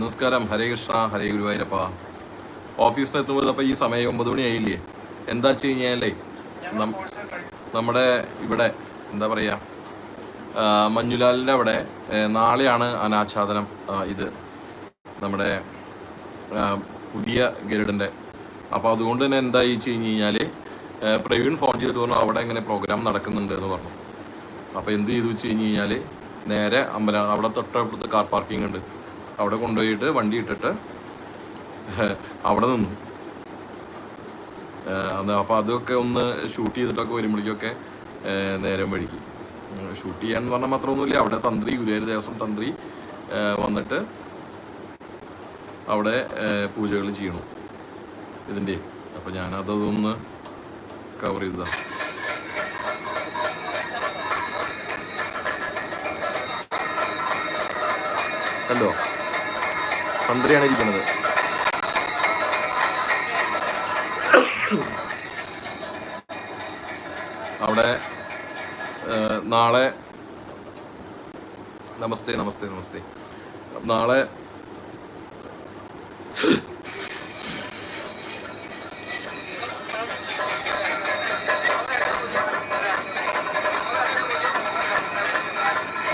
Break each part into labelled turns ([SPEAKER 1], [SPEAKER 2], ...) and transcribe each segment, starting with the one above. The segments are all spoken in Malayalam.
[SPEAKER 1] നമസ്കാരം. ഹരേ കൃഷ്ണ ഹരേ ഗുരുവായൂരപ്പ. ഓഫീസിൽ എത്തുമ്പോൾ അപ്പോൾ ഈ സമയം ഒമ്പത് മണി ആയില്ലേ എന്താ വെച്ച് കഴിഞ്ഞാലേ നമ്മുടെ ഇവിടെ എന്താ പറയുക മഞ്ഞുലാലിന്റെ അവിടെ നാളെയാണ് അനാച്ഛാദനം ഇത്. നമ്മുടെ പുതിയ ഗരുഡന്റെ അപ്പോൾ അതുകൊണ്ട് തന്നെ എന്താ വെച്ച് കഴിഞ്ഞ് കഴിഞ്ഞാൽ പ്രവീൺ ഫോൺ ചെയ്തിട്ട് പറഞ്ഞു അവിടെ ഇങ്ങനെ പ്രോഗ്രാം നടക്കുന്നുണ്ട് എന്ന് പറഞ്ഞു. അപ്പോൾ എന്ത് ചെയ്തു വെച്ച് കഴിഞ്ഞ് കഴിഞ്ഞാൽ നേരെ അമ്പല അവിടെ തൊട്ടടുത്ത് കാർ പാർക്കിംഗ് ഉണ്ട്. അവിടെ കൊണ്ടുപോയിട്ട് വണ്ടി ഇട്ടിട്ട് അവിടെ നിന്നു. അത് അപ്പോൾ അതൊക്കെ ഒന്ന് ഷൂട്ട് ചെയ്തിട്ടൊക്കെ വരുമ്പോഴേക്കൊക്കെ നേരം വഴിക്കും ഷൂട്ട് ചെയ്യാന്ന് പറഞ്ഞാൽ മാത്രമൊന്നുമില്ല. അവിടെ തന്ത്രി ഗുരുവായൂർ ദേവസ്വം തന്ത്രി വന്നിട്ട് അവിടെ പൂജകൾ ചെയ്യണം ഇതിന്റെ. അപ്പോൾ ഞാനതൊന്ന് കവർ ചെയ്തതാണ് കണ്ടോ? തന്ത്രിയാണ് ഇരിക്കുന്നത്. അവിടെ നാളെ നമസ്തേ നമസ്തേ നമസ്തേ. നാളെ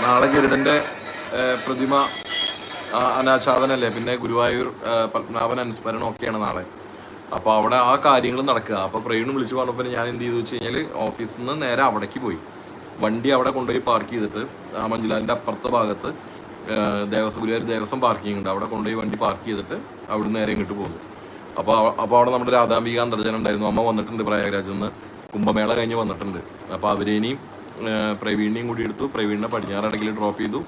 [SPEAKER 1] നാളെ ഗരുഡന്റെ പ്രതിമ അനാച്ഛാദനല്ലേ? പിന്നെ ഗുരുവായൂർ പത്മനാഭൻ അനുസ്മരണം ഒക്കെയാണ് നാളെ. അപ്പോൾ അവിടെ ആ കാര്യങ്ങൾ നടക്കുക. അപ്പോൾ പ്രവീൺ വിളിച്ചു പറഞ്ഞപ്പോൾ ഞാൻ എന്ത് ചെയ്തു വെച്ച് കഴിഞ്ഞാൽ ഓഫീസിൽ നിന്ന് നേരെ അവിടേക്ക് പോയി. വണ്ടി അവിടെ കൊണ്ടുപോയി പാർക്ക് ചെയ്തിട്ട് ആ മഞ്ജുലാലിന്റെ അപ്പുറത്തെ ഭാഗത്ത് ദേവസ്വം ഗുരുവായൂർ ദേവസ്വം പാർക്കിംഗ് ഉണ്ട്. അവിടെ കൊണ്ടുപോയി വണ്ടി പാർക്ക് ചെയ്തിട്ട് അവിടെ നേരെ ഇങ്ങോട്ട് പോകുന്നു. അപ്പോൾ അപ്പോൾ അവിടെ നമ്മുടെ രാധാംബിക അന്തർജനം ഉണ്ടായിരുന്നു. അമ്മ വന്നിട്ടുണ്ട് പ്രയാഗരാജിൽ നിന്ന്. കുംഭമേള കഴിഞ്ഞ് വന്നിട്ടുണ്ട്. അപ്പോൾ അവരേനെയും ഏഹ്, പ്രവീണിനെയും കൂടി എടുത്തു. പ്രവീണിനെ പടിഞ്ഞാറടക്കിൽ ഡ്രോപ്പ് ചെയ്തു.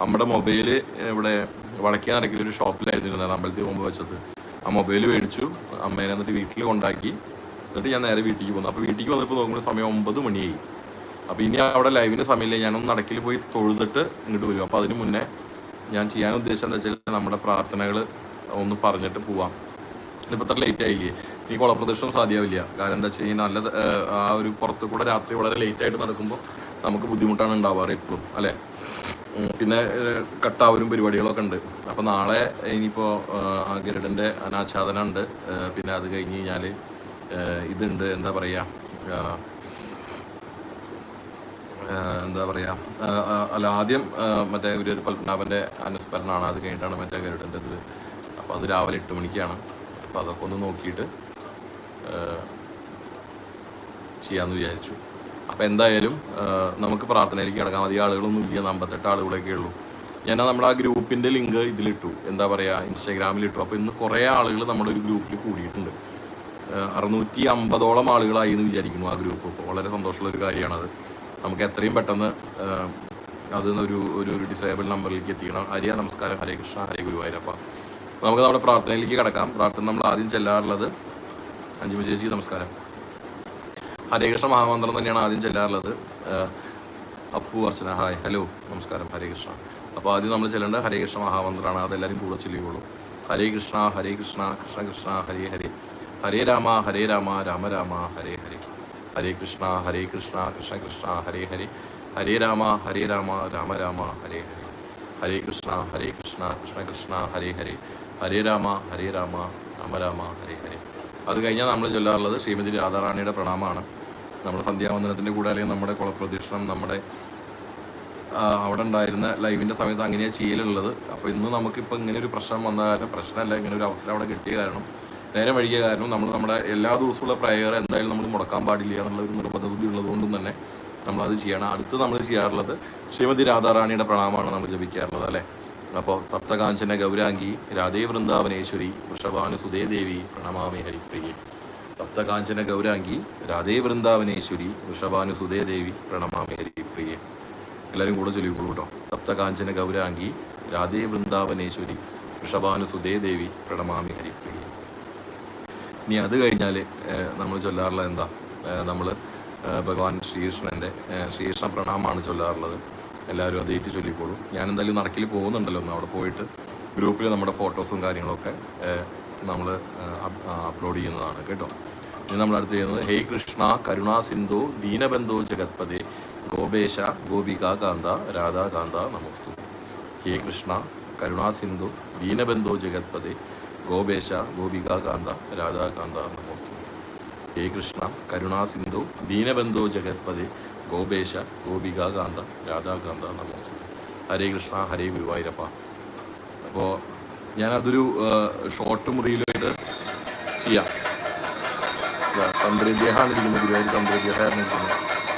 [SPEAKER 1] നമ്മുടെ മൊബൈൽ ഇവിടെ വടക്കാനടക്കിൽ ഒരു ഷോപ്പിലായിരുന്നു ഞാൻ അമ്പലത്തിൽ പോകുമ്പോൾ വെച്ചത്. ആ മൊബൈൽ മേടിച്ചു അമ്മേനെ എന്നിട്ട് വീട്ടിൽ കൊണ്ടാക്കി. എന്നിട്ട് ഞാൻ നേരെ വീട്ടിലേക്ക് പോന്നു. അപ്പോൾ വീട്ടിലേക്ക് വന്നപ്പോൾ നോക്കുമ്പോൾ സമയം ഒമ്പത് മണിയായി. അപ്പോൾ ഇനി അവിടെ ലൈവിന്റെ സമയമില്ല. ഞാനൊന്ന് നടക്കിൽ പോയി തൊഴുതിട്ട് ഇങ്ങോട്ട് വരും. അപ്പോൾ അതിന് മുന്നേ ഞാൻ ചെയ്യാൻ ഉദ്ദേശം എന്താ വെച്ചാൽ നമ്മുടെ പ്രാർത്ഥനകൾ ഒന്ന് പറഞ്ഞിട്ട് പോവാം. ഇതിപ്പോൾ അത്ര ലേറ്റ് ആയില്ലേ? ഈ കുളപ്രദക്ഷിണം സാധ്യമാവില്ല. കാരണം എന്താ വെച്ച് കഴിഞ്ഞാൽ നല്ല ആ ഒരു പുറത്ത് കൂടെ രാത്രി വളരെ ലേറ്റ് ആയിട്ട് നടക്കുമ്പോൾ നമുക്ക് ബുദ്ധിമുട്ടാണ് ഉണ്ടാവാറ് എപ്പോഴും അല്ലേ? പിന്നെ കട്ടാവലും പരിപാടികളൊക്കെ ഉണ്ട്. അപ്പോൾ നാളെ ഇനിയിപ്പോൾ ഗരുഡന്റെ അനാച്ഛാദനം ഉണ്ട് പിന്നെ അത് കഴിഞ്ഞ് കഴിഞ്ഞാൽ ഇതുണ്ട്. എന്താ പറയുക എന്താ പറയുക അല്ല ആദ്യം മറ്റേ ഒരു പത്മനാഭന്റെ അനുസ്മരണമാണ് അത് കഴിഞ്ഞിട്ടാണ് മറ്റേ ഗരുഡന്റെ ഇത് അപ്പോൾ അത് രാവിലെ എട്ട് മണിക്കാണ്. അപ്പോൾ അതൊക്കെ ഒന്ന് നോക്കിയിട്ട് ചെയ്യാമെന്ന് വിചാരിച്ചു. അപ്പോൾ എന്തായാലും നമുക്ക് പ്രാർത്ഥനയിലേക്ക് കിടക്കാം. അധികം ആളുകളൊന്നും ഇല്ല. അമ്പത്തെട്ട് ആളുകളൊക്കെ ഉള്ളൂ. ഞാൻ നമ്മുടെ ആ ഗ്രൂപ്പിന്റെ ലിങ്ക് ഇതിലിട്ടു. എന്താ പറയുക ഇൻസ്റ്റാഗ്രാമിലിട്ടു. അപ്പോൾ ഇന്ന് കുറേ ആളുകൾ നമ്മുടെ ഒരു ഗ്രൂപ്പിൽ കൂടിയിട്ടുണ്ട്. അറുന്നൂറ്റി അമ്പതോളം ആളുകളായി എന്ന് വിചാരിക്കുന്നു ആ ഗ്രൂപ്പ്. ഇപ്പോൾ വളരെ സന്തോഷമുള്ള ഒരു കാര്യമാണത്. നമുക്ക് എത്രയും പെട്ടെന്ന് അത് ഒരു ഒരു ഒരു ഡിസേബിൾ നമ്പറിലേക്ക് എത്തിക്കണം. ഹരിയ നമസ്കാരം. ഹരേ കൃഷ്ണ. ഹരേ ഗുരുവായൂരപ്പ. നമുക്ക് നമ്മുടെ പ്രാർത്ഥനയിലേക്ക് കിടക്കാം. പ്രാർത്ഥന നമ്മൾ ആദ്യം ചെല്ലാറുള്ളത് അഞ്ചുമ ചേച്ചി നമസ്കാരം. ഹരേ കൃഷ്ണ മഹാമന്ത്രം തന്നെയാണ് ആദ്യം ചെല്ലാറുള്ളത്. അപ്പു അർച്ചന ഹായ് ഹലോ നമസ്കാരം ഹരേ കൃഷ്ണ അപ്പോൾ ആദ്യം നമ്മൾ ചെല്ലേണ്ടത് ഹരേ കൃഷ്ണ മഹാമന്ത്രമാണ് അതെല്ലാവരും കൂടെ ചൊല്ലിക്കോളൂ. ഹരേ കൃഷ്ണ ഹരേ കൃഷ്ണ കൃഷ്ണ കൃഷ്ണ ഹരേ ഹരേ. ഹരേ രാമ ഹരേ രാമ രാമ രാമ ഹരേ ഹരേ. ഹരേ കൃഷ്ണ ഹരേ കൃഷ്ണ കൃഷ്ണ കൃഷ്ണ ഹരേ ഹരേ. ഹരേ രാമ ഹരേ രാമ രാമ രാമ ഹരേ ഹരേ. ഹരേ കൃഷ്ണ ഹരേ കൃഷ്ണ കൃഷ്ണ കൃഷ്ണ ഹരേ ഹരേ. ഹരേ രാമ ഹരേ രാമ രാമ രാമ ഹരേ ഹരേ. അത് കഴിഞ്ഞാൽ നമ്മൾ ചൊല്ലാറുള്ളത് ശ്രീമതി രാധാറാണിയുടെ പ്രണാമമാണ്. നമ്മുടെ സന്ധ്യാവന്ദനത്തിന്റെ കൂടെ അല്ലെങ്കിൽ നമ്മുടെ കുളപ്രദക്ഷിണം നമ്മുടെ അവിടെ ഉണ്ടായിരുന്ന ലൈവിന്റെ സമയത്ത് അങ്ങനെയാണ് ചെയ്യലുള്ളത്. അപ്പോൾ ഇന്ന് നമുക്കിപ്പോൾ ഇങ്ങനെ ഒരു പ്രശ്നം വന്ന കാരണം പ്രശ്നമല്ല ഇങ്ങനെ ഒരു അവസരം അവിടെ കിട്ടിയ കാരണം നേരെ വഴിയ കാരണം നമ്മൾ നമ്മുടെ എല്ലാ ദിവസമുള്ള പ്രയർ എന്തായാലും നമ്മൾ മുടക്കാൻ പാടില്ല എന്നുള്ള ഒരു നിർബന്ധബുദ്ധി ഉള്ളതുകൊണ്ടും തന്നെ നമ്മളത് ചെയ്യണം. അടുത്ത് നമ്മൾ ചെയ്യാറുള്ളത് ശ്രീമതി രാധാറാണിയുടെ പ്രണാമമാണ് നമ്മൾ ജപിക്കാറുള്ളത് അല്ലേ? അപ്പോൾ തപ്തകാഞ്ചന ഗൗരാംഗി രാധേ വൃന്ദാവനേശ്വരി വൃഷഭാനു സുധേദേവി പ്രണമാമി ഹരിപ്രിയെ. തപ്തകാഞ്ചന ഗൗരാംഗി രാധേ വൃന്ദാവനേശ്വരി വൃഷഭാനു സുധേദേവി പ്രണമാമേരി പ്രിയെ. എല്ലാവരും കൂടെ ചൊല്ലിക്കോളൂ കേട്ടോ. സപ്തകാഞ്ചന ഗൗരാംഗി രാധേ വൃന്ദാവനേശ്വരി വൃഷഭാനു സുധേദേവി പ്രണമാമി ഹരിപ്രിയ ഇനി അത് കഴിഞ്ഞാൽ നമ്മൾ ചൊല്ലാറുള്ളത് എന്താ? നമ്മൾ ഭഗവാൻ ശ്രീകൃഷ്ണന്റെ ശ്രീകൃഷ്ണ പ്രണാമമാണ് ചൊല്ലാറുള്ളത്. എല്ലാവരും അതേറ്റ് ചൊല്ലിക്കോളൂ. ഞാൻ എന്തായാലും നടക്കിൽ പോകുന്നുണ്ടല്ലോ ഒന്ന് അവിടെ പോയിട്ട്. ഗ്രൂപ്പിൽ നമ്മുടെ ഫോട്ടോസും കാര്യങ്ങളൊക്കെ നമ്മൾ അപ്ലോഡ് ചെയ്യുന്നതാണ് കേട്ടോ. ഇനി നമ്മൾ അടുത്ത് ചെയ്യുന്നത്. ഹേ കൃഷ്ണ കരുണാ സിന്ധു ദീനബന്ധു ജഗത്പതേ ഗോപേശ ഗോപിക കാന്ത രാധാകാന്ത നമസ്തു. ഹേ കൃഷ്ണ കരുണാസിന്ധു ദീനബന്ധു ജഗത്പതേ ഗോപേശ ഗോപികാകാന്ത രാധാകാന്ത നമസ്തു. ഹേ കൃഷ്ണ കരുണാസിന്ധു ദീനബന്ധു ജഗത്പതേ ഗോപേശ ഗോപികാകാന്ത രാധാകാന്ത നമസ്തു. ഹരേ കൃഷ്ണ ഹരേ ഗുരുവായൂരപ്പ. അപ്പോൾ ഞാനതൊരു ഷോർട്ട് മുറിയിലായിട്ട് ചെയ്യാം. തന്ത്രിദേഹാണ് ഇരിക്കുന്നത് ഗുരുവായൂർ തന്ത്രിദേഹാണ് ഇരിക്കുന്നത്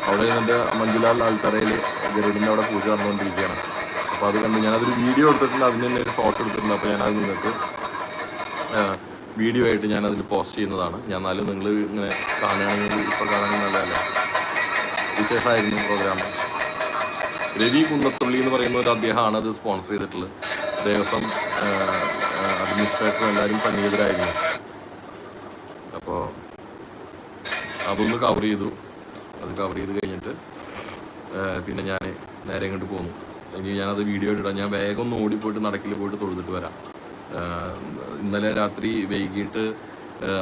[SPEAKER 1] അവിടെ നിന്നിട്ട് മഞ്ജുലാൽ ആൾത്തറയിൽ ഗരുഡിന്റെ അവിടെ പൂജ നടന്നുകൊണ്ടിരിക്കുകയാണ്. അപ്പോൾ അത് കണ്ട് ഞാനതൊരു വീഡിയോ എടുത്തിട്ടുണ്ട് അതിന് തന്നെ ഒരു ഫോട്ടോ എടുത്തിട്ടുണ്ട്. അപ്പോൾ ഞാനത് നിങ്ങൾക്ക് വീഡിയോ ആയിട്ട് ഞാനതിൽ പോസ്റ്റ് ചെയ്യുന്നതാണ്. ഞാൻ എന്നാലും നിങ്ങൾ ഇങ്ങനെ കാണുകയാണെങ്കിൽ ഇപ്പോൾ കാണാനും നല്ലതല്ല. വിശേഷമായിരുന്നു പ്രോഗ്രാം രവി കുന്നത്തുള്ളി എന്ന് പറയുന്ന ഒരു അദ്ദേഹമാണ് അത് സ്പോൺസർ ചെയ്തിട്ടുള്ളത്. ദേവസ്വം അഡ്മിനിസ്ട്രേറ്റർ എല്ലാവരും സന്നിഹിതരായിരുന്നു അപ്പോൾ അതൊന്ന് കവർ ചെയ്തു. അത് കവർ ചെയ്ത് കഴിഞ്ഞിട്ട് പിന്നെ ഞാൻ നേരെ ഇങ്ങോട്ട് പോന്നു. ഇനി ഞാനത് വീഡിയോ ഇടാം ഞാൻ വേഗം ഒന്ന് ഓടിപ്പോയിട്ട് നടക്കിൽ പോയിട്ട് തൊഴുതിട്ട് വരാം. ഇന്നലെ രാത്രി വൈകിട്ട്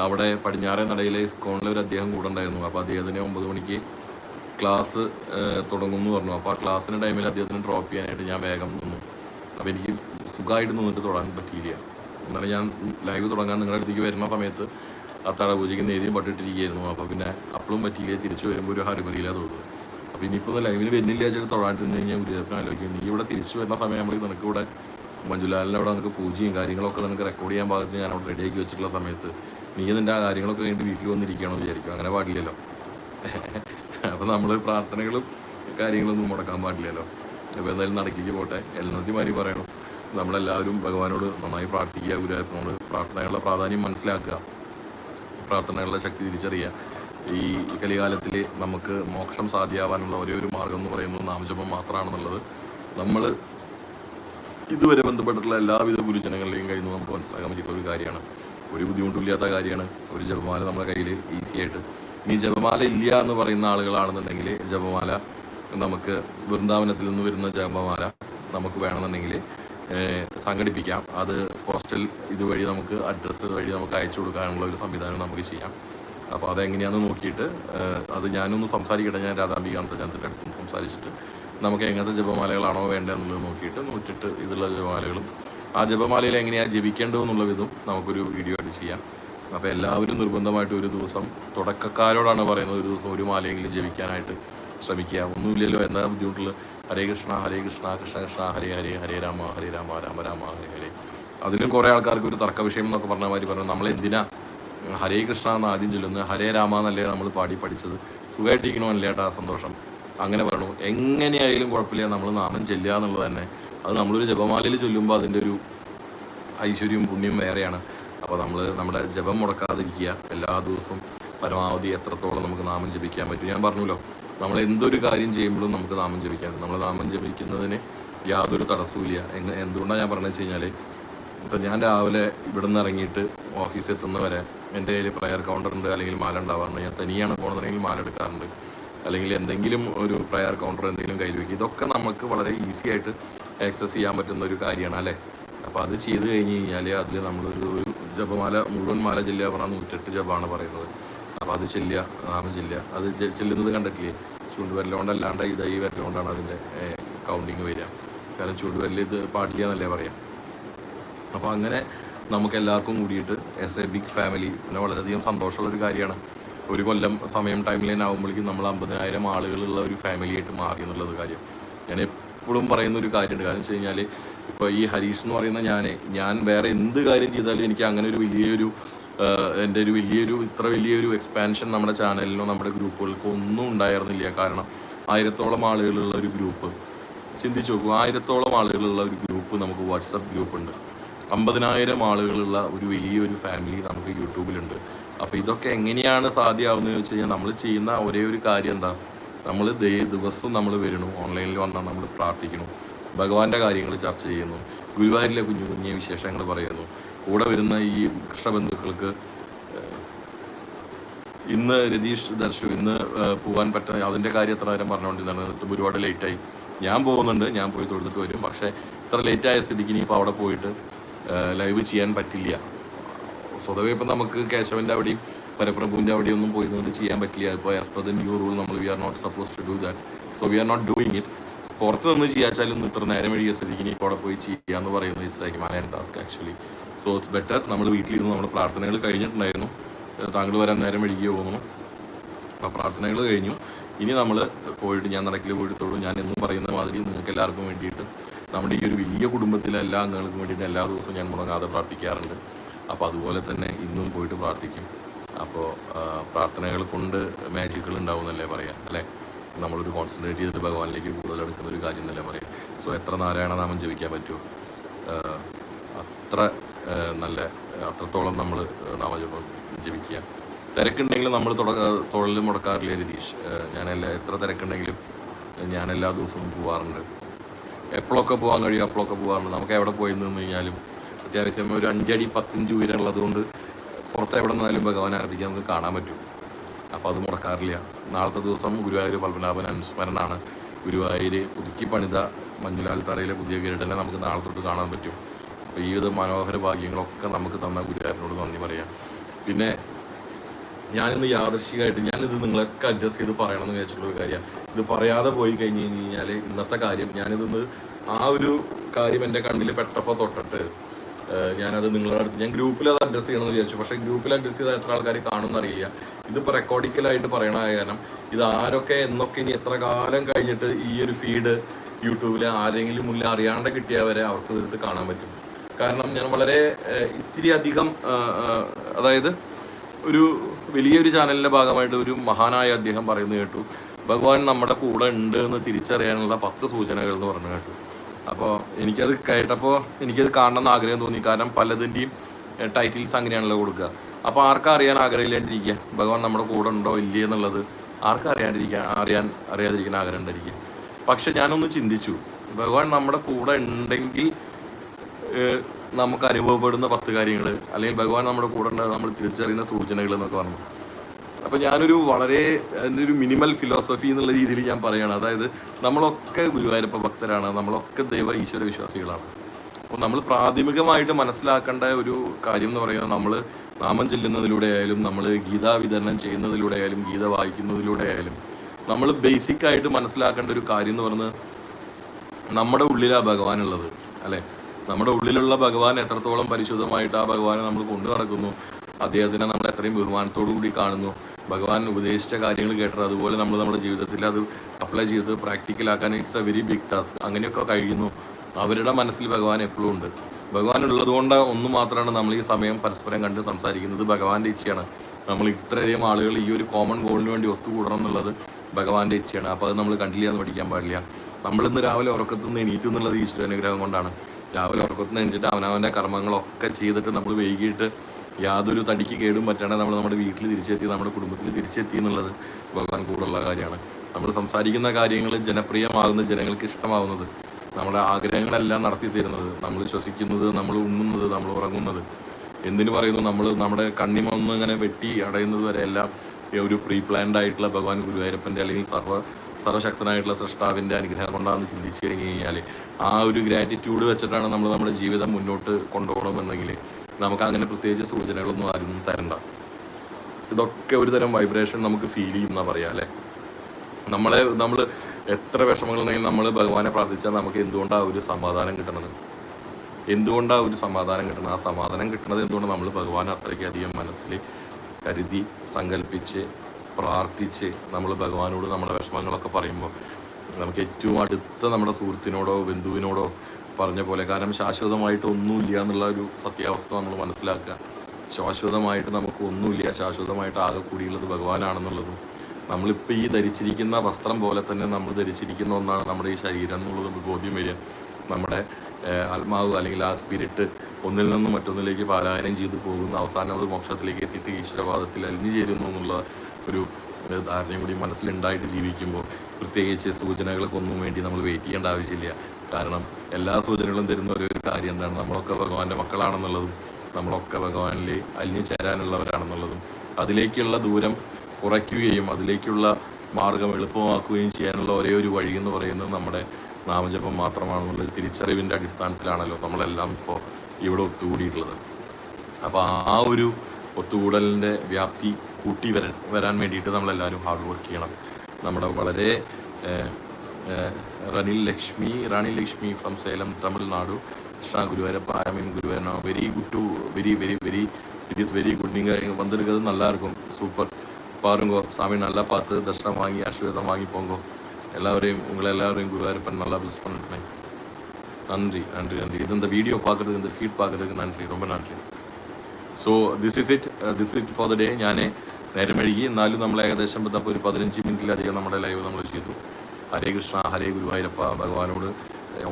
[SPEAKER 1] അവിടെ പടിഞ്ഞാറേ നടയിലെ സ്കോണിലെ ഒരു അദ്ദേഹം കൂടെ ഉണ്ടായിരുന്നു. അപ്പോൾ അദ്ദേഹത്തിന് ഒമ്പത് മണിക്ക് ക്ലാസ് തുടങ്ങുമെന്ന് പറഞ്ഞു. അപ്പോൾ ആ ക്ലാസ്സിന്റെ ടൈമിൽ അദ്ദേഹത്തിന് ഡ്രോപ്പ് ചെയ്യാനായിട്ട് ഞാൻ വേഗം നിന്നു. അപ്പോൾ എനിക്ക് സുഖമായിട്ട് നിന്നിട്ട് തൊടാൻ പറ്റിയില്ല. എന്നാലും ഞാൻ ലൈവ് തുടങ്ങാൻ നിങ്ങളുടെ അടുത്തേക്ക് വരുന്ന സമയത്ത് അത്താഴ പൂജയ്ക്ക് നേരിയും പട്ടിട്ടിരിക്കുകയായിരുന്നു. അപ്പോൾ പിന്നെ അപ്പോഴും പറ്റിയില്ല. തിരിച്ചു വരുമ്പോൾ ഒരു ഹരിമറിയില്ല തോന്നുന്നു. അപ്പോൾ ഇനിയിപ്പോൾ ലൈവിന് വരുന്നില്ല ചില തൊഴാണ്ടിരുന്ന് കഴിഞ്ഞാൽ ഗുരുദേവൻ ആലോചിക്കും. നീ ഇവിടെ തിരിച്ചു വരുന്ന സമയം നമ്മൾ നിനക്ക് ഇവിടെ മഞ്ജുലാലിന്റെ അവിടെ നിനക്ക് പൂജയും കാര്യങ്ങളൊക്കെ നിനക്ക് റെക്കോർഡ് ചെയ്യാൻ പാകത്തിന് ഞാൻ അവിടെ റെഡിയാക്കി വെച്ചിട്ടുള്ള സമയത്ത് നീ നിന്റെ ആ കാര്യങ്ങളൊക്കെ കഴിഞ്ഞിട്ട് വീട്ടിൽ വന്നിരിക്കുകയാണെന്ന് വിചാരിക്കും. അങ്ങനെ പാടില്ലല്ലോ. അപ്പോൾ നമ്മൾ പ്രാർത്ഥനകളും കാര്യങ്ങളൊന്നും മുടക്കാൻ പാടില്ലല്ലോ. അപ്പോൾ എന്തായാലും നടക്കിലേക്ക് പോട്ടെ. എല്ലാത്തിമാരി പറയണം. നമ്മളെല്ലാവരും ഭഗവാനോട് നന്നായി പ്രാർത്ഥിക്കുക ഗുരുവായൂരപ്പനോട് പ്രാർത്ഥനകളുടെ പ്രാധാന്യം മനസ്സിലാക്കുക. പ്രാർത്ഥനകളുടെ ശക്തി തിരിച്ചറിയുക. ഈ കലികാലത്തിൽ നമുക്ക് മോക്ഷം സാധ്യമാവാനുള്ള ഒരേ ഒരു മാർഗം എന്ന് പറയുന്നത് നാമജപം മാത്രമാണെന്നുള്ളത്. നമ്മൾ ഇതുവരെ ബന്ധപ്പെട്ടിട്ടുള്ള എല്ലാവിധ ഗുരുജനങ്ങളുടെയും കയ്യിൽ നിന്ന് നമുക്ക് മനസ്സിലാക്കാൻ പറ്റിയിട്ടുള്ള ഒരു കാര്യമാണ്. ഒരു ബുദ്ധിമുട്ടില്ലാത്ത കാര്യമാണ്. ഒരു ജപമാല നമ്മുടെ കയ്യിൽ ഈസി ആയിട്ട്. ഇനി ജപമാല ഇല്ല എന്ന് പറയുന്ന ആളുകളാണെന്നുണ്ടെങ്കിൽ ജപമാല നമുക്ക് വൃന്ദാവനത്തിൽ നിന്ന് വരുന്ന ജപമാല നമുക്ക് വേണമെന്നുണ്ടെങ്കിൽ സംഘടിപ്പിക്കാം. അത് പോസ്റ്റൽ ഇതുവഴി നമുക്ക് അഡ്രസ്സ് വഴി നമുക്ക് അയച്ചു കൊടുക്കാനുള്ള ഒരു സംവിധാനം നമുക്ക് ചെയ്യാം. അപ്പോൾ അതെങ്ങനെയാണെന്ന് നോക്കിയിട്ട് അത് ഞാനൊന്ന് സംസാരിക്കട്ടെ. ഞാൻ രാധാംബിക അന്തർജാലത്തിന്റെ അടുത്ത് സംസാരിച്ചിട്ട് നമുക്ക് എങ്ങനത്തെ ജപമാലകളാണോ വേണ്ടതെന്നുള്ളത് നോക്കിയിട്ട് നൂറ്റിട്ട് ഇതുള്ള ജപമാലകളും ആ ജപമാലയിൽ എങ്ങനെയാണ് ജപിക്കേണ്ടതെന്നുള്ള വിധം നമുക്കൊരു വീഡിയോ ആയിട്ട് ചെയ്യാം. അപ്പോൾ എല്ലാവരും നിർബന്ധമായിട്ട് ഒരു ദിവസം തുടക്കക്കാരോടാണ് പറയുന്നത് ഒരു ദിവസം ഒരു മാലയെങ്കിലും ജപിക്കാനായിട്ട്. ശ്രമിക്കുക. ഒന്നുമില്ലല്ലോ എന്നാൽ ബുദ്ധിമുട്ടുള്ളത് ഹരേ കൃഷ്ണ ഹരേ കൃഷ്ണ കൃഷ്ണ കൃഷ്ണ ഹരേ ഹരേ ഹരേ രാമ ഹരേ രാമ രാമ രാമ ഹരേ ഹരേ. അതിലും കുറേ ആൾക്കാർക്ക് ഒരു തർക്ക വിഷയം എന്നൊക്കെ പറഞ്ഞ മാതിരി പറഞ്ഞു. നമ്മൾ എന്തിനാ ഹരേ കൃഷ്ണ എന്ന് ആദ്യം ചൊല്ലുന്നത്? ഹരേ രാമ എന്നല്ലേ നമ്മൾ പാടി പഠിച്ചത്? സുഖമായിട്ടിരിക്കണോ അല്ലേ ഏട്ടാ സന്തോഷം? അങ്ങനെ പറഞ്ഞു. എങ്ങനെയായാലും കുഴപ്പമില്ല. നമ്മൾ നാമം ചെല്ലുക എന്നുള്ളത് തന്നെ. അത് നമ്മളൊരു ജപമാലയിൽ ചൊല്ലുമ്പോൾ അതിന്റെ ഒരു ഐശ്വര്യവും പുണ്യം വേറെയാണ്. അപ്പോൾ നമ്മൾ നമ്മുടെ ജപം മുടക്കാതിരിക്കുക. എല്ലാ ദിവസവും പരമാവധി എത്രത്തോളം നമുക്ക് നാമം ജപിക്കാൻ പറ്റും. ഞാൻ പറഞ്ഞല്ലോ നമ്മൾ എന്തൊരു കാര്യം ചെയ്യുമ്പോഴും നമുക്ക് നാമം ജപിക്കാം നമ്മൾ നാമം ജപിക്കുന്നതിന് യാതൊരു തടസ്സവുമില്ല. എന്ന് എന്തുകൊണ്ടാണ് ഞാൻ പറഞ്ഞു വെച്ച് കഴിഞ്ഞാൽ ഇപ്പം ഞാൻ രാവിലെ ഇവിടെ നിന്ന് ഇറങ്ങിയിട്ട് ഓഫീസിൽ എത്തുന്നവരെ എന്റെ കയ്യിൽ പ്രയർ കൗണ്ടർ ഉണ്ട് അല്ലെങ്കിൽ മാല ഉണ്ടാവാറുണ്ട്. ഞാൻ തനിയാണ് പോകുന്നതെങ്കിൽ മാല എടുക്കാറുണ്ട്. അല്ലെങ്കിൽ എന്തെങ്കിലും ഒരു പ്രയർ കൗണ്ടർ എന്തെങ്കിലും കയ്യിൽ വയ്ക്കുക ഇതൊക്കെ നമുക്ക് വളരെ ഈസി ആയിട്ട് ആക്സസ് ചെയ്യാൻ പറ്റുന്ന ഒരു കാര്യമാണ് അല്ലേ? അപ്പോൾ അത് ചെയ്ത് കഴിഞ്ഞ് കഴിഞ്ഞാൽ അതിൽ നമ്മളൊരു ഒരു ജപമാല മുഴുവൻ മാല ചെല്ലുക പറഞ്ഞാൽ നൂറ്റെട്ട് ജപമാണ് പറയുന്നത്. അപ്പോൾ അത് ചെല്ലുക നാമം ചെല്ലുക. അത് ചെല്ലുന്നത് കണ്ടിട്ടില്ലേ? ചൂണ്ടുവരലുകൊണ്ടല്ലാണ്ട് ഇത് ഈ വരലുകൊണ്ടാണ് അതിന്റെ കൗണ്ടിങ് വരിക. കാരണം ചൂണ്ടുവരൽ ഇത് പാടില്ല എന്നല്ലേ പറയാം. അപ്പോൾ അങ്ങനെ നമുക്ക് എല്ലാവർക്കും കൂടിയിട്ട് ആസ് എ ബിഗ് ഫാമിലി പിന്നെ വളരെയധികം സന്തോഷമുള്ളൊരു കാര്യമാണ്. ഒരു കൊല്ലം സമയം ടൈം ലൈൻ ആകുമ്പോഴേക്കും നമ്മൾ അമ്പതിനായിരം ആളുകളുള്ള ഒരു ഫാമിലി ആയിട്ട് മാറി എന്നുള്ളത് കാര്യം. ഞാൻ എപ്പോഴും പറയുന്ന ഒരു കാര്യമുണ്ട്. കാരണം വെച്ച് കഴിഞ്ഞാൽ ഇപ്പോൾ ഈ ഹരീഷ് എന്ന് പറയുന്ന ഞാൻ ഞാൻ വേറെ എന്ത് കാര്യം ചെയ്താലും എനിക്ക് അങ്ങനെ ഒരു വലിയൊരു എന്റെ ഒരു വലിയൊരു ഇത്ര വലിയൊരു എക്സ്പാൻഷൻ നമ്മുടെ ചാനലിനോ നമ്മുടെ ഗ്രൂപ്പുകൾക്കോ ഒന്നും ഉണ്ടായിരുന്നില്ല. കാരണം ആയിരത്തോളം ആളുകളുള്ള ഒരു ഗ്രൂപ്പ് ചിന്തിച്ചു നോക്കൂ ആയിരത്തോളം ആളുകളുള്ള ഒരു ഗ്രൂപ്പ് നമുക്ക് വാട്സപ്പ് ഗ്രൂപ്പ് ഉണ്ട്. അമ്പതിനായിരം ആളുകളുള്ള ഒരു വലിയൊരു ഫാമിലി നമുക്ക് യൂട്യൂബിലുണ്ട്. അപ്പോൾ ഇതൊക്കെ എങ്ങനെയാണ് സാധ്യമാവുന്നത് വെച്ച് കഴിഞ്ഞാൽ നമ്മൾ ചെയ്യുന്ന ഒരേ ഒരു കാര്യം എന്താ? നമ്മൾ ദിവസവും നമ്മൾ വരണു ഓൺലൈനിൽ വന്നാൽ നമ്മൾ പ്രാർത്ഥിക്കണം ഭഗവാന്റെ കാര്യങ്ങൾ ചർച്ച ചെയ്യുന്നു. ഗുരുവായൂരിലെ കുഞ്ഞു കുഞ്ഞു വിശേഷങ്ങൾ പറയുന്നു. കൂടെ വരുന്ന ഈ കൃഷ്ണബന്ധുക്കൾക്ക് ഇന്ന് രതീഷ് ദർശു ഇന്ന് പോകാൻ പറ്റുന്ന അതിന്റെ കാര്യം എത്ര നേരം പറഞ്ഞുകൊണ്ടിരുന്നതാണ്. ഒരുപാട് ലേറ്റായി. ഞാൻ പോകുന്നുണ്ട് ഞാൻ പോയി തൊഴുതിട്ട് വരും. പക്ഷേ ഇത്ര ലേറ്റായ സ്ഥിതിക്ക് ഇനിയിപ്പോൾ അവിടെ പോയിട്ട് ലൈവ് ചെയ്യാൻ പറ്റില്ല. സ്വതവേ ഇപ്പം നമുക്ക് കേശവന്റെ അവിടെയും പരപ്രഭുവിന്റെ അവിടെയും ഒന്നും പോയി നിന്നിട്ട് ചെയ്യാൻ പറ്റില്ല. ഇപ്പോൾ as per the new rule നമ്മൾ we are not suppose to do that so we are not doing it പുറത്ത് നിന്ന് ചെയ്യാച്ചാലും ഇത്ര നേരം വഴിയ സ്ഥിതിക്ക് ഇനി അവിടെ പോയി ചെയ്യാന്ന് പറയുന്നത് it's like man task actually so it's better നമ്മൾ വീട്ടിലിരുന്ന് നമ്മുടെ പ്രാർത്ഥനകൾ കഴിഞ്ഞിട്ടുണ്ടായിരുന്നു. താങ്കൾ വരാൻ നേരം വൈകിയോ തോന്നുന്നു. അപ്പോൾ പ്രാർത്ഥനകൾ കഴിഞ്ഞു. ഇനി നമ്മൾ പോയിട്ട് ഞാൻ നടക്കിൽ പോയിട്ട് തൊഴും ഞാൻ എന്നും പറയുന്ന മാതിരി നിങ്ങൾക്ക് എല്ലാവർക്കും വേണ്ടിയിട്ട് നമ്മുടെ ഈ ഒരു വലിയ കുടുംബത്തിലെ എല്ലാ അംഗങ്ങൾക്കും വേണ്ടിയിട്ട് എല്ലാ ദിവസവും ഞാൻ മുടങ്ങാതെ പ്രാർത്ഥിക്കാറുണ്ട്. അപ്പോൾ അതുപോലെ തന്നെ ഇന്നും പോയിട്ട് പ്രാർത്ഥിക്കും. അപ്പോൾ പ്രാർത്ഥനകൾ കൊണ്ട് മാജിക്കുകൾ ഉണ്ടാവും എന്നല്ലേ പറയാം അല്ലേ? നമ്മളൊരു കോൺസെൻട്രേറ്റ് ചെയ്തിട്ട് ഭഗവാനിലേക്ക് കൂടുതൽ എടുക്കുന്ന ഒരു കാര്യം എന്നല്ലേ പറയാം. സോ എത്ര നാരായണ നാമം ജപിക്കാൻ പറ്റുമോ അത്ര നല്ല അത്രത്തോളം നമ്മൾ നാമജപം ജപിക്കുക. തിരക്കുണ്ടെങ്കിലും നമ്മൾ തൊഴിൽ മുടക്കാറില്ല രതീഷ്? ഞാനെല്ലാം എത്ര തിരക്കുണ്ടെങ്കിലും ഞാൻ എല്ലാ ദിവസവും പോവാറുണ്ട്. എപ്പോഴൊക്കെ പോകാൻ കഴിയും അപ്പോഴൊക്കെ പോകാറുണ്ട് നമുക്ക് എവിടെ പോയി നിന്ന് കഴിഞ്ഞാലും അത്യാവശ്യം ഒരു അഞ്ചടി പത്തിഞ്ച് ഉയരമുള്ളത് കൊണ്ട് പുറത്ത് എവിടെ നിന്നാലും ഭഗവാനെ ആരാധിക്കാൻ നമുക്ക് കാണാൻ പറ്റും. അപ്പോൾ അത് മുടക്കാറില്ല. നാളത്തെ ദിവസം ഗുരുവായൂർ പത്മനാഭൻ അനുസ്മരണമാണ് ഗുരുവായൂർ പുതുക്കി പണിത മഞ്ഞുലാൽ തറയിലെ പുതിയ ഗരുഡനെ നമുക്ക് നാളെ തൊട്ട് കാണാൻ പറ്റും. വിധ മനോഹര ഭാഗ്യങ്ങളൊക്കെ നമുക്ക് തന്ന ഗുരുവായൂരിനോട് നന്ദി പറയാം. പിന്നെ ഞാനിന്ന് യാദർശികമായിട്ട് ഞാനിത് നിങ്ങളൊക്കെ അഡ്ജസ്റ്റ് ചെയ്ത് പറയണം എന്ന് വിചാരിച്ചിട്ടുള്ള ഒരു കാര്യമാണ്. ഇത് പറയാതെ പോയി കഴിഞ്ഞ് കഴിഞ്ഞാൽ ഇന്നത്തെ കാര്യം ഞാനിതൊന്ന് ആ ഒരു കാര്യം എന്റെ കണ്ണിൽ പെട്ടപ്പോൾ തൊട്ടിട്ട് ഞാനത് നിങ്ങളുടെ അടുത്ത് ഞാൻ ഗ്രൂപ്പിൽ അത് അഡ്രസ്സ് ചെയ്യണമെന്ന് വിചാരിച്ചു. പക്ഷേ ഗ്രൂപ്പിൽ അഡ്രസ്സ് ചെയ്ത എത്ര ആൾക്കാർ കാണുമെന്ന് അറിയില്ല. ഇതിപ്പോൾ റെക്കോർഡിക്കലായിട്ട് പറയണ കാരണം ഇത് ആരൊക്കെ എന്നൊക്കെ ഇനി എത്ര കാലം കഴിഞ്ഞിട്ട് ഈ ഒരു ഫീഡ് യൂട്യൂബിൽ ആരെങ്കിലും മുന്നിൽ അറിയാണ്ട് കിട്ടിയവരെ അവർക്ക് എടുത്ത് കാണാൻ പറ്റും. കാരണം ഞാൻ വളരെ ഇത്തിരി അധികം അതായത് ഒരു വലിയൊരു ചാനലിന്റെ ഭാഗമായിട്ട് ഒരു മഹാനായ അദ്ദേഹം പറയുന്നത് കേട്ടു. ഭഗവാൻ നമ്മുടെ കൂടെ ഉണ്ട് എന്ന് തിരിച്ചറിയാനുള്ള പത്ത് സൂചനകൾ എന്ന് പറഞ്ഞു കേട്ടു. അപ്പോൾ എനിക്കത് കേട്ടപ്പോൾ എനിക്കത് കാണണം എന്ന് ആഗ്രഹം തോന്നി. കാരണം പലതിന്റെയും ടൈറ്റിൽസ് അങ്ങനെയാണല്ലോ കൊടുക്കുക. അപ്പോൾ ആർക്കും അറിയാൻ ആഗ്രഹമില്ലാണ്ടിരിക്കുക? ഭഗവാൻ നമ്മുടെ കൂടെ ഉണ്ടോ ഇല്ലേ എന്നുള്ളത് ആർക്കും അറിയാണ്ടിരിക്കാൻ അറിയാൻ അറിയാതിരിക്കാൻ ആഗ്രഹം ഉണ്ടായിരിക്കുക പക്ഷെ ഞാനൊന്ന് ചിന്തിച്ചു. ഭഗവാൻ നമ്മുടെ കൂടെ ഉണ്ടെങ്കിൽ നമുക്ക് അനുഭവപ്പെടുന്ന പത്ത് കാര്യങ്ങൾ അല്ലെങ്കിൽ ഭഗവാൻ നമ്മുടെ കൂടെ നമ്മൾ തിരിച്ചറിയുന്ന സൂചനകൾ എന്നൊക്കെ പറഞ്ഞു. അപ്പൊ ഞാനൊരു വളരെ എന്റെ ഒരു മിനിമൽ ഫിലോസഫി എന്നുള്ള രീതിയിൽ ഞാൻ പറയുകയാണ് അതായത് നമ്മളൊക്കെ ഗുരുവായൂരപ്പ ഭക്തരാണ് നമ്മളൊക്കെ ദൈവ ഈശ്വര വിശ്വാസികളാണ്. അപ്പോൾ നമ്മൾ പ്രാഥമികമായിട്ട് മനസ്സിലാക്കേണ്ട ഒരു കാര്യം എന്ന് പറയുന്നത് നമ്മൾ നാമം ചെല്ലുന്നതിലൂടെ ആയാലും നമ്മൾ ഗീതാ വിതരണം ചെയ്യുന്നതിലൂടെ ആയാലും ഗീത വായിക്കുന്നതിലൂടെ ആയാലും നമ്മൾ ബേസിക് ആയിട്ട് മനസ്സിലാക്കേണ്ട ഒരു കാര്യം എന്ന് പറയുന്നത് നമ്മുടെ ഉള്ളിലാണ് ഭഗവാൻ ഉള്ളത് അല്ലെ? നമ്മുടെ ഉള്ളിലുള്ള ഭഗവാൻ എത്രത്തോളം പരിശുദ്ധമായിട്ട് ആ ഭഗവാനെ നമ്മൾ കൊണ്ടു നടക്കുന്നു അദ്ദേഹത്തിനെ നമ്മൾ എത്രയും ബഹുമാനത്തോടു കൂടി കാണുന്നു. ഭഗവാൻ ഉപദേശിച്ച കാര്യങ്ങൾ കേട്ടത് അതുപോലെ നമ്മൾ നമ്മുടെ ജീവിതത്തിൽ അത് അപ്ലൈ ചെയ്ത് പ്രാക്ടിക്കലാക്കാൻ it's a very big task അങ്ങനെയൊക്കെ കഴിയുന്നു. അവരുടെ മനസ്സിൽ ഭഗവാൻ എപ്പോഴും ഉണ്ട്. ഭഗവാൻ ഉള്ളതുകൊണ്ട് ഒന്ന് മാത്രമാണ് നമ്മൾ ഈ സമയം പരസ്പരം കണ്ട് സംസാരിക്കുന്നത്. ഭഗവാന്റെ ഇച്ഛയാണ്. നമ്മൾ ഇത്രയധികം ആളുകൾ ഈ ഒരു കോമൺ ഗോളിന് വേണ്ടി ഒത്തുകൂടണം എന്നുള്ളത് ഭഗവാന്റെ ഇച്ഛയാണ്. അപ്പോൾ അത് നമ്മൾ കണ്ടില്ല എന്ന് പഠിക്കാൻ പാടില്ല. നമ്മളിന്ന് രാവിലെ ഉറക്കത്തുനിന്ന് എണീറ്റു എന്നുള്ളത് ഈശ്വര അനുഗ്രഹം കൊണ്ടാണ്. രാവിലെ ഉറക്കത്തിന് എണീറ്റിട്ട് അവനവന്റെ കർമ്മങ്ങളൊക്കെ ചെയ്തിട്ട് നമ്മൾ വൈകിട്ട് യാതൊരു തടിക്ക് കേടും പറ്റാണ് നമ്മൾ നമ്മുടെ വീട്ടിൽ തിരിച്ചെത്തി നമ്മുടെ കുടുംബത്തിൽ തിരിച്ചെത്തി എന്നുള്ളത് ഭഗവാൻ കൂടുള്ള കാര്യമാണ്. നമ്മൾ സംസാരിക്കുന്ന കാര്യങ്ങൾ ജനപ്രിയമാകുന്നത് ജനങ്ങൾക്ക് ഇഷ്ടമാവുന്നത് നമ്മുടെ ആഗ്രഹങ്ങളെല്ലാം നടത്തി തരുന്നത് നമ്മൾ ശ്വസിക്കുന്നത് നമ്മൾ ഉണ്ണുന്നത് നമ്മൾ ഉറങ്ങുന്നത്. എന്തിനു പറയുന്നു? നമ്മൾ നമ്മുടെ കണ്ണിമൊന്ന് ഇങ്ങനെ വെട്ടി അടയുന്നത് വരെ എല്ലാം ഒരു പ്രീ പ്ലാൻഡ് ആയിട്ടുള്ള ഭഗവാൻ ഗുരുവായൂരപ്പന്റെ അല്ലെങ്കിൽ സർവ സർവശക്തനായിട്ടുള്ള സൃഷ്ടാവിന്റെ അനുഗ്രഹം കൊണ്ടാണെന്ന് ചിന്തിച്ചു കഴിഞ്ഞ് കഴിഞ്ഞാൽ ആ ഒരു ഗ്രാറ്റിറ്റ്യൂഡ് വെച്ചിട്ടാണ് നമ്മൾ നമ്മുടെ ജീവിതം മുന്നോട്ട് കൊണ്ടുപോകണമെന്നുണ്ടെങ്കിൽ നമുക്ക് അങ്ങനെ പ്രത്യേകിച്ച് സൂചനകളൊന്നും ആരും തരണ്ട. ഇതൊക്കെ ഒരു തരം വൈബ്രേഷൻ നമുക്ക് ഫീൽ ചെയ്യും എന്നാ പറയാ അല്ലേ? നമ്മളെ നമ്മൾ എത്ര വിഷമങ്ങളുണ്ടെങ്കിലും നമ്മൾ ഭഗവാനെ പ്രാർത്ഥിച്ചാൽ നമുക്ക് എന്തുകൊണ്ടാണ് ഒരു സമാധാനം കിട്ടണത്? എന്തുകൊണ്ടാണ് ഒരു സമാധാനം കിട്ടുന്നത് ആ സമാധാനം കിട്ടുന്നത് എന്തുകൊണ്ട് നമ്മൾ ഭഗവാനെ അത്രയ്ക്കധികം മനസ്സിൽ കരുതി സങ്കല്പിച്ച് പ്രാർത്ഥിച്ച് നമ്മൾ ഭഗവാനോട് നമ്മുടെ വിഷമങ്ങളൊക്കെ പറയുമ്പോൾ നമുക്ക് ഏറ്റവും അടുത്ത നമ്മുടെ സുഹൃത്തിനോടോ ബന്ധുവിനോടോ പറഞ്ഞ പോലെ കാരണം ശാശ്വതമായിട്ട് ഒന്നുമില്ല എന്നുള്ള ഒരു സത്യാവസ്ഥ നമ്മൾ മനസ്സിലാക്കുക. ശാശ്വതമായിട്ട് നമുക്ക് ഒന്നുമില്ല ശാശ്വതമായിട്ട് ആകെ കൂടിയുള്ളത് ഭഗവാനാണെന്നുള്ളതും നമ്മളിപ്പോൾ ഈ ധരിച്ചിരിക്കുന്ന വസ്ത്രം പോലെ തന്നെ നമ്മൾ ധരിച്ചിരിക്കുന്ന ഒന്നാണ് നമ്മുടെ ഈ ശരീരം എന്നുള്ളത് ബോധ്യം വരിക. നമ്മുടെ ആത്മാവ് അല്ലെങ്കിൽ ആ സ്പിരിറ്റ് ഒന്നിൽ നിന്നും മറ്റൊന്നിലേക്ക് പാലായനം ചെയ്തു പോകുന്ന അവസാനം അത് മോക്ഷത്തിലേക്ക് എത്തിയിട്ട് ഈശ്വരവാദത്തിൽ അലിഞ്ഞു ചേരുന്നു എന്നുള്ള ഒരു ധാരണയും കൂടി മനസ്സിലുണ്ടായിട്ട് ജീവിക്കുമ്പോൾ പ്രത്യേകിച്ച് സൂചനകൾക്ക് ഒന്നും വേണ്ടി നമ്മൾ വെയിറ്റ് ചെയ്യേണ്ട ആവശ്യമില്ല. കാരണം എല്ലാ സൂചനകളും തരുന്ന ഒരേ കാര്യം എന്താണ്? നമ്മളൊക്കെ ഭഗവാന്റെ മക്കളാണെന്നുള്ളതും നമ്മളൊക്കെ ഭഗവാനിൽ അലിഞ്ഞു ചേരാനുള്ളവരാണെന്നുള്ളതും അതിലേക്കുള്ള ദൂരം കുറയ്ക്കുകയും അതിലേക്കുള്ള മാർഗം എളുപ്പമാക്കുകയും ചെയ്യാനുള്ള ഒരേ ഒരു വഴി എന്ന് പറയുന്നത് നമ്മുടെ നാമജപം മാത്രമാണെന്നുള്ള തിരിച്ചറിവിന്റെ അടിസ്ഥാനത്തിലാണല്ലോ നമ്മളെല്ലാം ഇപ്പോൾ ഇവിടെ ഒത്തുകൂടിയിട്ടുള്ളത്. അപ്പോൾ ആ ഒരു ഒത്തുകൂടലിന്റെ വ്യാപ്തി കൂട്ടി വരാൻ വരാൻ വേണ്ടിയിട്ട് നമ്മളെല്ലാവരും ഹാർഡ് വർക്ക് ചെയ്യണം നമ്മുടെ വളരെ ഏഹ്, Ranil Lakshmi Rani Lakshmi from Salem Tamil Nadu Krishna Guruvayurappa I mean Guruvayur very good to very very very it is very good நீங்கள் வந்திருக்கிறது நல்லா இருக்கும் சூப்பர் பாருங்கோ சாமி நல்லா பார்த்து தர்ஷனம் வாங்கி ஆசீர்வாதம் வாங்கி போங்கோ எல்லாரையும் உங்களை எல்லாரையும் குருவாயூரப்பன் நல்லா ப்ளஸ் பண்ணிட்டுமே நன்றி நன்றி நன்றி இது இந்த வீடியோ பார்க்குறதுக்கு இந்த ஃபீட் பார்க்குறதுக்கு நன்றி ரொம்ப நன்றി so this is it this it for the day ഞാൻ നേരം വഴുകി എന്നാലും നമ്മൾ ഏകദേശം ഇപ്പോൾ ഒരു പതിനഞ്ച് മിനിറ്റിലധികം നമ്മുടെ ലൈവ് നമ്മൾ ചെയ്തു. ഹരേ കൃഷ്ണ ഹരേ ഗുരുവായൂരപ്പ ഭഗവാനോട്.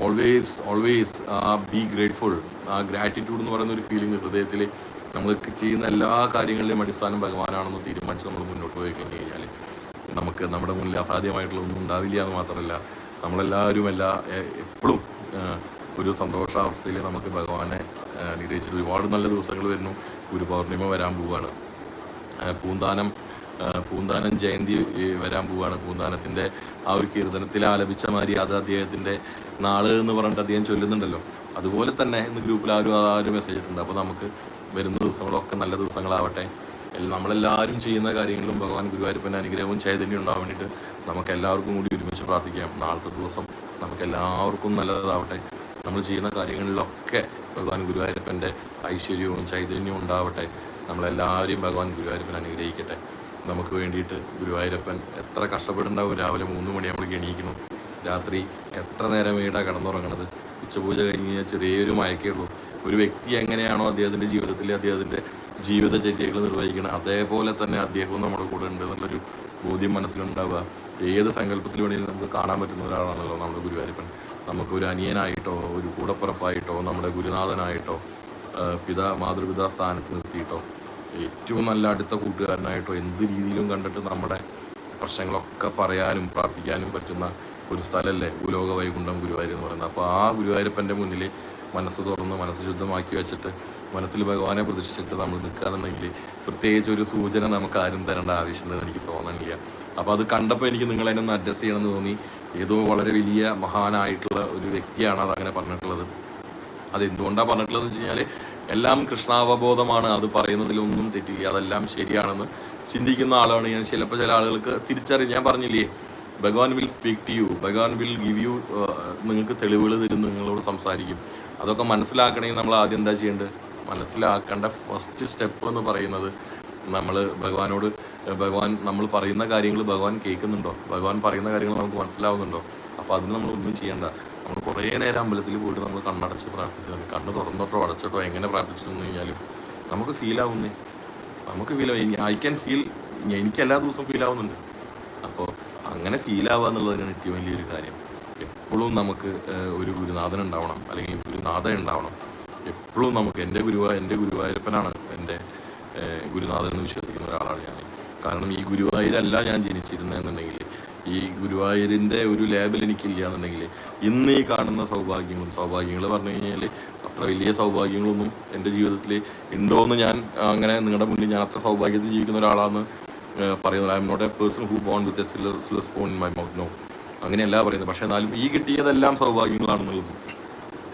[SPEAKER 1] ഓൾവേസ് ഓൾവേസ് ബി ഗ്രേറ്റ്ഫുൾ ആ ഗ്രാറ്റിറ്റ്യൂഡ് എന്ന് പറയുന്ന ഒരു ഫീലിംഗ് ഹൃദയത്തിൽ നമ്മൾ ചെയ്യുന്ന എല്ലാ കാര്യങ്ങളിലെയും അടിസ്ഥാനം ഭഗവാനാണെന്ന് തീരുമാനിച്ച് നമ്മൾ മുന്നോട്ട് പോയി കഴിഞ്ഞ് കഴിഞ്ഞാൽ നമുക്ക് നമ്മുടെ മുന്നിൽ അസാധ്യമായിട്ടുള്ള ഒന്നും ഉണ്ടാവില്ല എന്ന് മാത്രമല്ല നമ്മളെല്ലാവരും എല്ലാ എപ്പോഴും ഒരു സന്തോഷാവസ്ഥയിൽ നമുക്ക് ഭഗവാനെ അനുഗ്രഹിച്ചിട്ട് ഒരുപാട് നല്ല ദിവസങ്ങൾ വരുന്നു. ഗുരു പൗർണിമ വരാൻ പോവുകയാണ്. പൂന്താനം പൂന്താനം ജയന്തി വരാൻ പോവുകയാണ് പൂന്താനത്തിന്റെ ആ ഒരു കീർത്തനത്തിൽ ആലപിച്ച മാതിരി അത് അദ്ദേഹത്തിന്റെ നാൾ എന്ന് പറഞ്ഞിട്ട് അദ്ദേഹം ചൊല്ലുന്നുണ്ടല്ലോ. അതുപോലെ തന്നെ ഇന്ന് ഗ്രൂപ്പിൽ ആരും ആ ഒരു മെസ്സേജ് ഇട്ടുണ്ട് അപ്പോൾ നമുക്ക് വരുന്ന ദിവസങ്ങളൊക്കെ നല്ല ദിവസങ്ങളാവട്ടെ. നമ്മളെല്ലാവരും ചെയ്യുന്ന കാര്യങ്ങളും ഭഗവാൻ ഗുരുവായൂരപ്പന്റെ അനുഗ്രഹവും ചൈതന്യം ഉണ്ടാവാൻ വേണ്ടിയിട്ട് നമുക്ക് എല്ലാവർക്കും കൂടി ഒരുമിച്ച് പ്രാർത്ഥിക്കാം. നാളത്തെ ദിവസം നമുക്ക് എല്ലാവർക്കും നല്ലതാവട്ടെ. നമ്മൾ ചെയ്യുന്ന കാര്യങ്ങളിലൊക്കെ ഭഗവാൻ ഗുരുവായൂരപ്പന്റെ ഐശ്വര്യവും ചൈതന്യവും ഉണ്ടാവട്ടെ. നമ്മളെല്ലാവരെയും ഭഗവാൻ ഗുരുവായൂരപ്പൻ അനുഗ്രഹിക്കട്ടെ. നമുക്ക് വേണ്ടിയിട്ട് ഗുരുവായൂരപ്പൻ എത്ര കഷ്ടപ്പെട്ടുണ്ടാവും രാവിലെ മൂന്ന് മണി നമ്മൾ എണീക്കണം രാത്രി എത്ര നേരം വീടാണ് കിടന്നുറങ്ങണത്? ഉച്ചപൂജ കഴിഞ്ഞ് ചെറിയൊരു മയക്കേ ഉള്ളൂ. ഒരു വ്യക്തി എങ്ങനെയാണോ അദ്ദേഹത്തിന്റെ ജീവിതത്തിൽ അദ്ദേഹത്തിന്റെ ജീവിതചര്യകൾ നിർവഹിക്കണം അതേപോലെ തന്നെ അദ്ദേഹവും നമ്മുടെ കൂടെ ഉണ്ട് എന്നുള്ളൊരു ബോധ്യം മനസ്സിലുണ്ടാവുക. ഏത് സങ്കല്പത്തിൽ വേണമെങ്കിലും നമുക്ക് കാണാൻ പറ്റുന്ന ഒരാളാണല്ലോ നമ്മുടെ ഗുരുവായൂരപ്പൻ. നമുക്ക് ഒരു അനിയനായിട്ടോ ഒരു കൂടപ്പുറപ്പായിട്ടോ നമ്മുടെ ഗുരുനാഥനായിട്ടോ പിതാ മാതൃപിതാ സ്ഥാനത്ത് നിർത്തിയിട്ടോ ഏറ്റവും നല്ല അടുത്ത കൂട്ടുകാരനായിട്ടോ എന്ത് രീതിയിലും കണ്ടിട്ട് നമ്മുടെ പ്രശ്നങ്ങളൊക്കെ പറയാനും പ്രാർത്ഥിക്കാനും പറ്റുന്ന ഒരു സ്ഥലമല്ലേ ഭൂലോക വൈകുണ്ഠം ഗുരുവായൂർ എന്ന് പറയുന്നത്. അപ്പോൾ ആ ഗുരുവായൂരപ്പന്റെ മുന്നിൽ മനസ്സ് തുറന്ന് മനസ്സ് ശുദ്ധമാക്കി വെച്ചിട്ട് മനസ്സിൽ ഭഗവാനെ പ്രതിഷ്ഠിച്ചിട്ട് നമ്മൾ നിൽക്കാന്നുണ്ടെങ്കിൽ പ്രത്യേകിച്ച് ഒരു സൂചന നമുക്ക് ആരും തരേണ്ട ആവശ്യമുണ്ടെന്ന് എനിക്ക് തോന്നണില്ല. അപ്പോൾ അത് കണ്ടപ്പോൾ എനിക്ക് നിങ്ങൾ അതിനൊന്ന് അഡ്രസ്സ് ചെയ്യണമെന്ന് തോന്നി. ഏതോ വളരെ വലിയ മഹാനായിട്ടുള്ള ഒരു വ്യക്തിയാണ് അത് അങ്ങനെ പറഞ്ഞിട്ടുള്ളത്. അത് എന്തുകൊണ്ടാണ് പറഞ്ഞിട്ടുള്ളതെന്ന് വെച്ച് കഴിഞ്ഞാൽ എല്ലാം കൃഷ്ണാവബോധമാണ്. അത് പറയുന്നതിലൊന്നും തെറ്റില്ല. അതെല്ലാം ശരിയാണെന്ന് ചിന്തിക്കുന്ന ആളാണ് ഞാൻ. ചിലപ്പോൾ ചില ആളുകൾക്ക് തിരിച്ചറി ഞാൻ പറഞ്ഞില്ലേ Bhagavan will speak to you. Bhagavan will give you നിങ്ങൾക്ക് തെളിവുകൾ തരും നിങ്ങളോട് സംസാരിക്കും. അതൊക്കെ മനസ്സിലാക്കണമെങ്കിൽ നമ്മൾ ആദ്യം എന്താ ചെയ്യേണ്ടത്? മനസ്സിലാക്കേണ്ട ഫസ്റ്റ് സ്റ്റെപ്പ് എന്ന് പറയുന്നത് നമ്മൾ ഭഗവാനോട് ഭഗവാൻ നമ്മൾ പറയുന്ന കാര്യങ്ങൾ ഭഗവാൻ കേൾക്കുന്നുണ്ടോ? ഭഗവാൻ പറയുന്ന കാര്യങ്ങൾ നമുക്ക് മനസ്സിലാവുന്നുണ്ടോ? അപ്പോൾ അതിന് നമ്മൾ ഒന്നും ചെയ്യണ്ട. നമ്മൾ കുറേ നേരം അമ്പലത്തിൽ പോയിട്ട് നമ്മൾ കണ്ണടച്ച് പ്രാർത്ഥിച്ചു കണ്ണ് തുറന്നിട്ടോ അടച്ചിട്ടോ എങ്ങനെ പ്രാർത്ഥിച്ചെന്ന് കഴിഞ്ഞാലും നമുക്ക് ഫീൽ ആവുന്നേ. നമുക്ക് ഫീൽ ഐ ക്യാൻ ഫീൽ എനിക്ക് എല്ലാ ദിവസവും ഫീൽ ആവുന്നുണ്ട്. അപ്പോൾ അങ്ങനെ ഫീൽ ആവുക എന്നുള്ളതിനാണ് ഏറ്റവും വലിയൊരു കാര്യം. എപ്പോഴും നമുക്ക് ഒരു ഗുരുനാഥൻ ഉണ്ടാവണം അല്ലെങ്കിൽ ഗുരുനാഥൻ ഉണ്ടാവണം. എപ്പോഴും നമുക്ക് എന്റെ ഗുരുവ എന്റെ ഗുരുവായൂരപ്പനാണ് എന്റെ ഗുരുനാഥൻ എന്ന് വിശ്വസിക്കുന്ന ഒരാളാണ് ഞാൻ. കാരണം ഈ ഗുരുവായൂരല്ല ഞാൻ ജനിച്ചിരുന്നതെന്നുണ്ടെങ്കിൽ ഈ ഗുരുവായൂരിന്റെ ഒരു ലേബൽ എനിക്കില്ല എന്നുണ്ടെങ്കിൽ ഇന്ന് ഈ കാണുന്ന സൗഭാഗ്യങ്ങളും സൗഭാഗ്യങ്ങൾ പറഞ്ഞു കഴിഞ്ഞാൽ അത്ര വലിയ സൗഭാഗ്യങ്ങളൊന്നും എന്റെ ജീവിതത്തിൽ ഉണ്ടോ എന്ന് ഞാൻ അങ്ങനെ നിങ്ങളുടെ മുന്നിൽ ഞാൻ അത്ര സൗഭാഗ്യത്തിൽ ജീവിക്കുന്ന ഒരാളാണെന്ന് പറയുന്നത്. I am not a person who born with a silver silver spoon in my mouth no അങ്ങനെയല്ല പറയുന്നത്. പക്ഷേ എന്നാലും ഈ കിട്ടിയതെല്ലാം സൗഭാഗ്യങ്ങളാണെന്നുള്ളത്.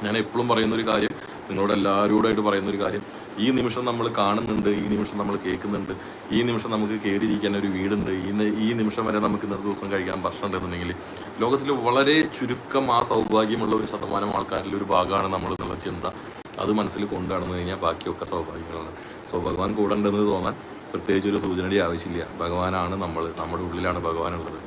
[SPEAKER 1] ഞാൻ എപ്പോഴും പറയുന്നൊരു കാര്യം നിങ്ങളോട് എല്ലാവരോടായിട്ട് പറയുന്നൊരു കാര്യം ഈ നിമിഷം നമ്മൾ കാണുന്നുണ്ട് ഈ നിമിഷം നമ്മൾ കേൾക്കുന്നുണ്ട് ഈ നിമിഷം നമുക്ക് കയറിയിരിക്കാൻ ഒരു വീടുണ്ട് ഇന്ന് ഈ നിമിഷം വരെ നമുക്ക് ഇന്നത്തെ ദിവസം കഴിക്കാൻ ഭക്ഷണം ഉണ്ടെന്നുണ്ടെങ്കിൽ ലോകത്തിൽ വളരെ ചുരുക്കം ആ സൗഭാഗ്യമുള്ള ഒരു ശതമാനം ആൾക്കാരിൽ ഒരു ഭാഗമാണ് നമ്മൾ എന്നുള്ള ചിന്ത അത് മനസ്സിൽ കൊണ്ടു കഴിഞ്ഞാൽ ബാക്കിയൊക്കെ സൗഭാഗ്യങ്ങളാണ്. സോ ഭഗവാൻ കൂടെ ഉണ്ടെന്ന് തോന്നാൻ പ്രത്യേകിച്ച് ഒരു സൂചനയുടെ ആവശ്യമില്ല. ഭഗവാനാണ് നമ്മൾ നമ്മുടെ ഉള്ളിലാണ് ഭഗവാനുള്ളത്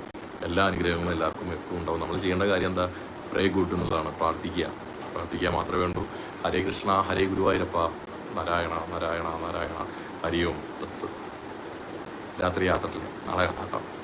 [SPEAKER 1] എല്ലാ അനുഗ്രഹങ്ങളും എല്ലാവർക്കും എപ്പോഴും ഉണ്ടാവും. നമ്മൾ ചെയ്യേണ്ട കാര്യം എന്താ? പ്രേ ഗുഡ് എന്നുള്ളതാണ്. പ്രാർത്ഥിക്കുക. പ്രാർത്ഥിക്കുക മാത്രമേ വേണ്ടൂ ഹരേ കൃഷ്ണ ഹരേ ഗുരുവായൂരപ്പ. നാരായണ നാരായണ നാരായണ ഹരിയോം തത്സത്. രാത്രി യാത്രയിൽ നാളെ കാണാം